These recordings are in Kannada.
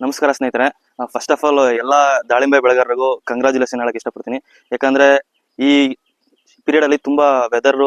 ನಮಸ್ಕಾರ ಸ್ನೇಹಿತರೆ. ಫಸ್ಟ್ ಆಫ್ ಆಲ್ ಎಲ್ಲ ದಾಳಿಂಬೆ ಬೆಳೆಗಾರರಿಗೂ ಕಂಗ್ರಾಚುಲೇಷನ್ ಹೇಳಕ್ ಇಷ್ಟಪಡ್ತೀನಿ. ಯಾಕಂದ್ರೆ ಈ ಪೀರಿಯಡ್ ಅಲ್ಲಿ ತುಂಬಾ ವೆದರ್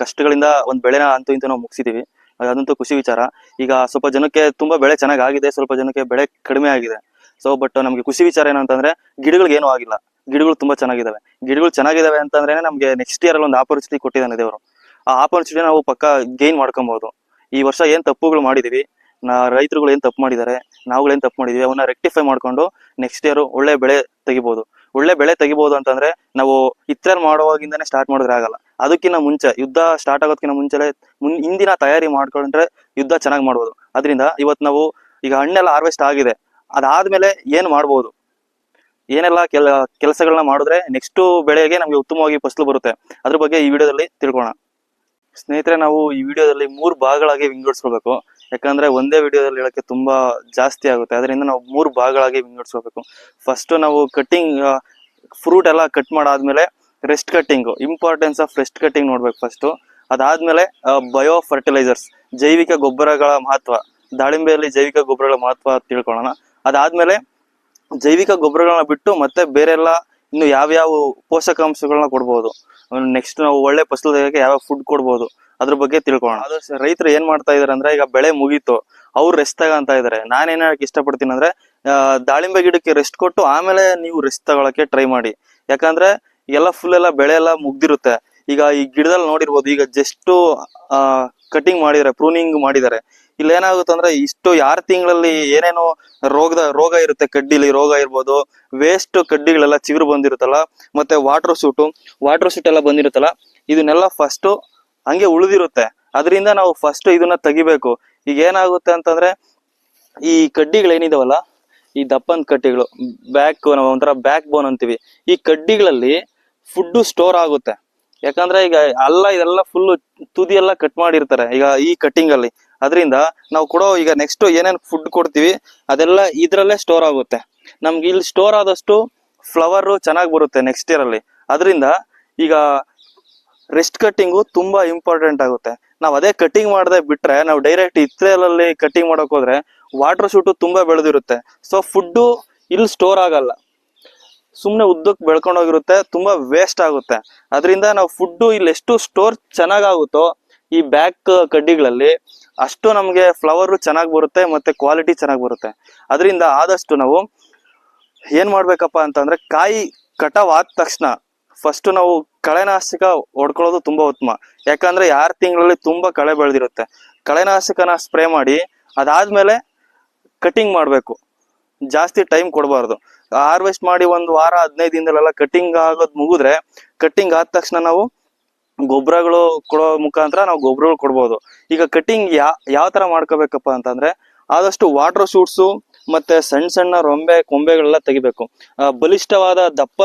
ಕಷ್ಟಗಳಿಂದ ಒಂದ್ ಬೆಳೆನ ಅಂತೂ ಇಂತೂ ನಾವು ಮುಗಿಸಿದೀವಿ. ಅದಂತೂ ಖುಷಿ ವಿಚಾರ. ಈಗ ಸ್ವಲ್ಪ ಜನಕ್ಕೆ ತುಂಬಾ ಬೆಳೆ ಚೆನ್ನಾಗ್ ಆಗಿದೆ ಸ್ವಲ್ಪ ಜನಕ್ಕೆ ಬೆಳೆ ಕಡಿಮೆ ಆಗಿದೆ. ಸೊ ಬಟ್ ನಮ್ಗೆ ಖುಷಿ ವಿಚಾರ ಏನಂತಂದ್ರೆ ಗಿಡಗಳಿಗೆ ಏನೂ ಆಗಿಲ್ಲ. ಗಿಡಗಳು ತುಂಬಾ ಚೆನ್ನಾಗಿದಾವೆ. ಗಿಡಗಳು ಚೆನ್ನಾಗಿದಾವೆ ಅಂತಂದ್ರೆ ನಮ್ಗೆ ನೆಕ್ಸ್ಟ್ ಇಯರ್ ಅಲ್ಲಿ ಒಂದು ಆಪರ್ಚುನಿಟಿ ಕೊಟ್ಟಿದ್ದಾನೆ ದೇವರು. ಆ ಆಪರ್ಚುನಿಟಿ ನಾವು ಪಕ್ಕ ಗೇನ್ ಮಾಡ್ಕೊಬಹುದು ಈ ವರ್ಷ ಏನ್ ತಪ್ಪುಗಳು ಮಾಡಿದೀವಿ ನಾ ರೈತರುಗಳು ಏನು ತಪ್ಪು ಮಾಡಿದ್ದಾರೆ, ನಾವುಗಳು ಏನ್ ತಪ್ಪು ಮಾಡಿದೀವಿ, ಅವನ್ನ ರೆಕ್ಟಿಫೈ ಮಾಡ್ಕೊಂಡು ನೆಕ್ಸ್ಟ್ ಇಯರ್ ಒಳ್ಳೆ ಬೆಳೆ ತೆಗಿಬೋದು. ಒಳ್ಳೆ ಬೆಳೆ ತೆಗಿಬೋದು ಅಂತಂದ್ರೆ ನಾವು ಇತರ ಮಾಡುವಾಗಿಂದನೇ ಸ್ಟಾರ್ಟ್ ಮಾಡಿದ್ರೆ ಆಗಲ್ಲ. ಅದಕ್ಕಿಂತ ಮುಂಚೆ, ಯುದ್ಧ ಸ್ಟಾರ್ಟ್ ಆಗೋದಕ್ಕಿಂತ ಮುಂಚೆ ಮುನ್, ಹಿಂದಿನ ತಯಾರಿ ಮಾಡ್ಕೊಂಡ್ರೆ ಯುದ್ಧ ಚೆನ್ನಾಗಿ ಮಾಡ್ಬೋದು. ಅದರಿಂದ ಇವತ್ತು ನಾವು ಈಗ ಹಣ್ಣೆಲ್ಲ ಹಾರ್ವೆಸ್ಟ್ ಆಗಿದೆ, ಅದಾದ್ಮೇಲೆ ಏನ್ ಮಾಡ್ಬೋದು? ಏನೆಲ್ಲ ಕೆಲ ಕೆಲಸಗಳನ್ನ ಮಾಡಿದ್ರೆ ನೆಕ್ಸ್ಟ್ ಬೆಳೆಗೆ ನಮ್ಗೆ ಉತ್ತಮವಾಗಿ ಫಸಲು ಬರುತ್ತೆ. ಅದ್ರ ಬಗ್ಗೆ ಈ ವಿಡಿಯೋದಲ್ಲಿ ತಿಳ್ಕೊಳ್ಳೋಣ ಸ್ನೇಹಿತರೆ, ನಾವು ಈ ವಿಡಿಯೋದಲ್ಲಿ ಮೂರು ಭಾಗಗಳಾಗಿ ವಿಂಗಡಿಸ್ಕೋಬೇಕು ಯಾಕಂದ್ರೆ ಒಂದೇ ವಿಡಿಯೋದಲ್ಲಿ ಹೇಳಕ್ಕೆ ತುಂಬಾ ಜಾಸ್ತಿ ಆಗುತ್ತೆ. ಅದರಿಂದ ನಾವು ಮೂರು ಭಾಗಗಳಾಗಿ ವಿಂಗಡಿಸ್ಕೋಬೇಕು. ಫಸ್ಟ್ ನಾವು ಕಟ್ಟಿಂಗ್ ಫ್ರೂಟ್ ಎಲ್ಲ ಕಟ್ ಮಾಡಾದ್ಮೇಲೆ rest cutting importance of rest cutting ನೋಡ್ಬೇಕು ಫಸ್ಟ್ ಅದಾದ್ಮೇಲೆ ಬಯೋ ಫರ್ಟಿಲೈಸರ್ಸ್ ಜೈವಿಕ ಗೊಬ್ಬರಗಳ ಮಹತ್ವ, ದಾಳಿಂಬೆಯಲ್ಲಿ ಜೈವಿಕ ಗೊಬ್ಬರಗಳ ಮಹತ್ವ ತಿಳ್ಕೊಳ್ಳೋಣ. ಅದಾದ್ಮೇಲೆ ಜೈವಿಕ ಗೊಬ್ಬರಗಳನ್ನ ಬಿಟ್ಟು ಮತ್ತೆ ಬೇರೆ ಎಲ್ಲ ಇನ್ನು ಯಾವ್ಯಾವ ಪೋಷಕಾಂಶಗಳನ್ನ ಕೊಡ್ಬೋದು. ನೆಕ್ಸ್ಟ್ ನಾವು ಒಳ್ಳೆ ಫಸಲು ತೆಗೆಯೋಕೆ ಯಾವ ಫುಡ್ ಕೊಡ್ಬೋದು. ಅದ್ರ ಬಗ್ಗೆ ತಿಳ್ಕೊಳ್ಳೋಣ. ಆದಷ್ಟು ರೈತರು ಏನ್ ಮಾಡ್ತಾ ಇದಾರೆ ಅಂದ್ರೆ ಈಗ ಬೆಳೆ ಮುಗೀತು, ಅವ್ರು ರೆಸ್ಟ್ ತಗೊಂತ ಇದಾರೆ. ನಾನು ಏನ್ ಹೇಳಕ್ ಇಷ್ಟಪಡ್ತೀನಿ ಅಂದ್ರೆ ದಾಳಿಂಬೆ ಗಿಡಕ್ಕೆ ರೆಸ್ಟ್ ಕೊಟ್ಟು ಆಮೇಲೆ ನೀವು ರೆಸ್ಟ್ ತಗೊಳಕ್ಕೆ ಟ್ರೈ ಮಾಡಿ. ಯಾಕಂದ್ರೆ ಎಲ್ಲ ಫುಲ್ ಎಲ್ಲ ಬೆಳೆ ಎಲ್ಲ ಮುಗ್ದಿರುತ್ತೆ. ಈಗ ಈ ಗಿಡದಲ್ಲಿ ನೋಡಿರ್ಬೋದು, ಈಗ ಜಸ್ಟ್ ಕಟಿಂಗ್ ಮಾಡಿದಾರೆ ಪ್ರೂನಿಂಗ್ ಮಾಡಿದ್ದಾರೆ ಇಲ್ಲಿ ಏನಾಗುತ್ತೆ ಅಂದ್ರೆ ಇಷ್ಟು ಯಾರ್ ತಿಂಗಳಲ್ಲಿ ಏನೇನೋ ರೋಗದ, ರೋಗ ಇರುತ್ತೆ, ಕಡ್ಡಿಲಿ ರೋಗ ಇರ್ಬೋದು ವೇಸ್ಟ್ ಕಡ್ಡಿಗಳೆಲ್ಲ ಚಿಗುರು ಬಂದಿರುತ್ತಲ್ಲ, ಮತ್ತೆ ವಾಟರ್ ಸೂಟು ವಾಟರ್ ಸೂಟ್ ಎಲ್ಲ ಬಂದಿರುತ್ತಲ್ಲ, ಇದನ್ನೆಲ್ಲ ಫಸ್ಟ್ ಹಂಗೆ ಉಳಿದಿರುತ್ತೆ. ಅದರಿಂದ ನಾವು ಫಸ್ಟ್ ಇದನ್ನ ತೆಗಿಬೇಕು. ಈಗ ಏನಾಗುತ್ತೆ ಅಂತಂದ್ರೆ, ಈ ಕಡ್ಡಿಗಳು ಏನಿದಾವಲ್ಲ, ಈ ದಪ್ಪನ್ ಕಡ್ಡಿಗಳು ಬ್ಯಾಕ್ ನಾವು ಒಂಥರ ಬ್ಯಾಕ್ ಬೋನ್ ಅಂತೀವಿ. ಈ ಕಡ್ಡಿಗಳಲ್ಲಿ ಫುಡ್ ಸ್ಟೋರ್ ಆಗುತ್ತೆ. ಯಾಕಂದ್ರೆ ಈಗ ಅಲ್ಲ, ಇದೆಲ್ಲ ಫುಲ್ ತುದಿ ಎಲ್ಲ ಕಟ್ ಮಾಡಿರ್ತಾರೆ, ಈಗ ಈ ಕಟ್ಟಿಂಗ್ ಅಲ್ಲಿ. ಅದರಿಂದ ನಾವು ಕೊಡೋ, ಈಗ ನೆಕ್ಸ್ಟ್ ಏನೇನು ಫುಡ್ ಕೊಡ್ತೀವಿ, ಅದೆಲ್ಲ ಇದ್ರಲ್ಲೇ ಸ್ಟೋರ್ ಆಗುತ್ತೆ. ನಮ್ಗೆ ಇಲ್ಲಿ ಸ್ಟೋರ್ ಆದಷ್ಟು ಫ್ಲವರ್ ಚೆನ್ನಾಗಿ ಬರುತ್ತೆ ನೆಕ್ಸ್ಟ್ ಇಯರ್ ಅಲ್ಲಿ. ಅದರಿಂದ ಈಗ ರೆಸ್ಟ್ ಕಟ್ಟಿಂಗು ತುಂಬಾ ಇಂಪಾರ್ಟೆಂಟ್ ಆಗುತ್ತೆ. ನಾವು ಅದೇ ಕಟ್ಟಿಂಗ್ ಮಾಡದೆ ಬಿಟ್ರೆ, ನಾವು ಡೈರೆಕ್ಟ್ ಇತ್ರೇಲಲ್ಲಿ ಕಟ್ಟಿಂಗ್ ಮಾಡಕ್ ಹೋದ್ರೆ ವಾಟರ್ ಶೂಟು ತುಂಬಾ ಬೆಳೆದಿರುತ್ತೆ. ಸೊ ಫುಡ್ಡು ಇಲ್ಲಿ ಸ್ಟೋರ್ ಆಗಲ್ಲ. ಸುಮ್ಮನೆ ಉದ್ದಕ್ಕೆ ಬೆಳ್ಕೊಂಡೋಗಿರುತ್ತೆ ತುಂಬಾ ವೇಸ್ಟ್ ಆಗುತ್ತೆ. ಅದರಿಂದ ನಾವು ಫುಡ್ಡು ಇಲ್ಲಿ ಎಷ್ಟು ಸ್ಟೋರ್ ಚೆನ್ನಾಗಾಗುತ್ತೋ, ಈ ಬ್ಯಾಕ್ ಕಡ್ಡಿಗಳಲ್ಲಿ ಅಷ್ಟು ನಮಗೆ ಫ್ಲವರ್ ಚೆನ್ನಾಗಿ ಬರುತ್ತೆ ಮತ್ತೆ ಕ್ವಾಲಿಟಿ ಚೆನ್ನಾಗಿ ಬರುತ್ತೆ. ಅದರಿಂದ ಆದಷ್ಟು ನಾವು ಏನು ಮಾಡಬೇಕಪ್ಪ ಅಂತಂದ್ರೆ, ಕಾಯಿ ಕಟಾವ್ ಆದ ತಕ್ಷಣ ಫಸ್ಟ್ ನಾವು ಕಳೆನಾಶಕ ಹೊಡ್ಕೊಳ್ಳೋದು ತುಂಬಾ ಉತ್ತಮ. ಯಾಕಂದ್ರೆ ಆರು ತಿಂಗಳಲ್ಲಿ ತುಂಬಾ ಕಳೆ ಬೆಳೆದಿರುತ್ತೆ. ಕಳೆನಾಶಕನ ಸ್ಪ್ರೇ ಮಾಡಿ ಅದಾದ್ಮೇಲೆ ಕಟಿಂಗ್ ಮಾಡಬೇಕು. ಜಾಸ್ತಿ ಟೈಮ್ ಕೊಡಬಾರ್ದು. ಹಾರ್ವೆಸ್ಟ್ ಮಾಡಿ ಒಂದು ವಾರ, ಹದಿನೈದು ದಿನದಲ್ಲೆಲ್ಲ ಕಟಿಂಗ್ ಆಗೋದು ಮುಗಿದ್ರೆ ಕಟಿಂಗ್ ಆದ ತಕ್ಷಣ ನಾವು ಗೊಬ್ಬರಗಳು ಕೊಡೋ ಮುಖಾಂತರ ನಾವು ಗೊಬ್ಬರಗಳು ಕೊಡ್ಬೋದು. ಈಗ ಕಟಿಂಗ್ ಯಾ, ಯಾವ ತರ ಮಾಡ್ಕೋಬೇಕಪ್ಪ ಅಂತಂದ್ರೆ ಆದಷ್ಟು ವಾಟರ್ ಶೂಟ್ಸು ಮತ್ತೆ ಸಣ್ಣ ಸಣ್ಣ ರೊಂಬೆ ಕೊಂಬೆಗಳೆಲ್ಲ ತೆಗಿಬೇಕು. ಬಲಿಷ್ಠವಾದ ದಪ್ಪ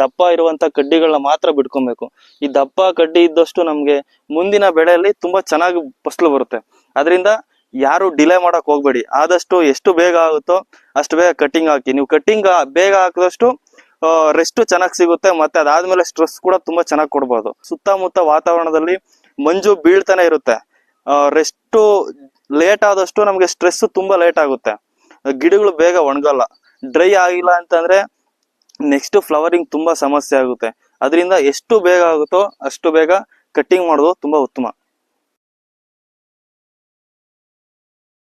ದಪ್ಪ ಇರುವಂತ ಕಡ್ಡಿಗಳನ್ನ ಮಾತ್ರ ಬಿಡ್ಕೊಬೇಕು. ಈ ದಪ್ಪ ಕಡ್ಡಿ ಇದ್ದಷ್ಟು ನಮ್ಗೆ ಮುಂದಿನ ಬೆಳೆಯಲ್ಲಿ ತುಂಬಾ ಚೆನ್ನಾಗಿ ಫಸಲು ಬರುತ್ತೆ. ಅದರಿಂದ ಯಾರು ಡಿಲೇ ಮಾಡಕ್ ಹೋಗ್ಬೇಡಿ. ಆದಷ್ಟು ಎಷ್ಟು ಬೇಗ ಆಗುತ್ತೋ ಅಷ್ಟು ಬೇಗ ಕಟ್ಟಿಂಗ್ ಹಾಕಿ. ನೀವು ಕಟ್ಟಿಂಗ್ ಬೇಗ ಹಾಕಿದಷ್ಟು ರೆಸ್ಟ್ ಚೆನ್ನಾಗಿ ಸಿಗುತ್ತೆ, ಮತ್ತೆ ಅದಾದ್ಮೇಲೆ ಸ್ಟ್ರೆಸ್ ಕೂಡ ತುಂಬಾ ಚೆನ್ನಾಗಿ ಕೊಡ್ಬೋದು. ಸುತ್ತಮುತ್ತ ವಾತಾವರಣದಲ್ಲಿ ಮಂಜು ಬೀಳ್ತಾನೆ ಇರುತ್ತೆ. ರೆಸ್ಟ್ ಲೇಟ್ ಆದಷ್ಟು ನಮಗೆ ಸ್ಟ್ರೆಸ್ ತುಂಬಾ ಲೇಟ್ ಆಗುತ್ತೆ. ಗಿಡಗಳು ಬೇಗ ಒಣಗಲ್ಲ. ಡ್ರೈ ಆಗಿಲ್ಲ ಅಂತಂದ್ರೆ ನೆಕ್ಸ್ಟ್ ಫ್ಲವರಿಂಗ್ ತುಂಬಾ ಸಮಸ್ಯೆ ಆಗುತ್ತೆ. ಅದರಿಂದ ಎಷ್ಟು ಬೇಗ ಆಗುತ್ತೋ ಅಷ್ಟು ಬೇಗ ಕಟ್ಟಿಂಗ್ ಮಾಡೋದು ತುಂಬಾ ಉತ್ತಮ.